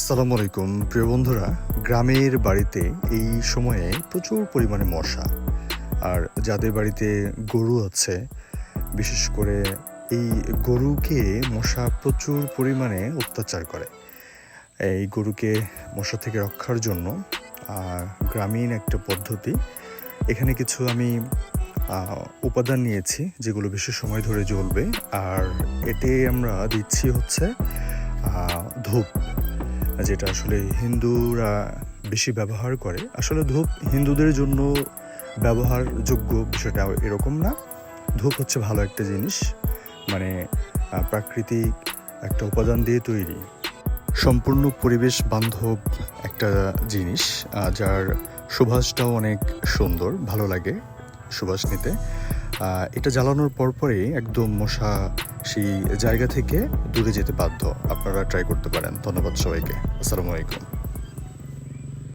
আসসালামু আলাইকুম, প্রিয় বন্ধুরা। গ্রামের বাড়িতে এই সময়ে প্রচুর পরিমাণে মশা। আর যাদের বাড়িতে গরু আছে, বিশেষ করে এই গরুকে মশা প্রচুর পরিমাণে অত্যাচার করে। এই গরুকে মশা থেকে রক্ষার জন্য গ্রামীণ একটা পদ্ধতি। এখানে কিছু আমি উপাদান নিয়েছি, যেগুলো বেশি সময় ধরে জ্বলবে। আর এতে আমরা দিচ্ছি হচ্ছে ধূপ। যেটা আসলে হিন্দুরা বেশি ব্যবহার করে। আসলে ধূপ হিন্দুদের জন্য ব্যবহারযোগ্য বিষয়টা এরকম না। ধূপ হচ্ছে ভালো একটা জিনিস মানে প্রাকৃতিক একটা উপাদান দিয়ে তৈরি। সম্পূর্ণ পরিবেশ বান্ধব একটা জিনিস যার সুভাষটাও অনেক সুন্দর, ভালো লাগে সুভাষ নিতে। এটা জ্বালানোর পরপরই একদম মশা সেই জায়গা থেকে দূরে যেতে বাধ্য। আপনারা ট্রাই করতে পারেন। ধন্যবাদ সবাইকে। আসসালামু আলাইকুম।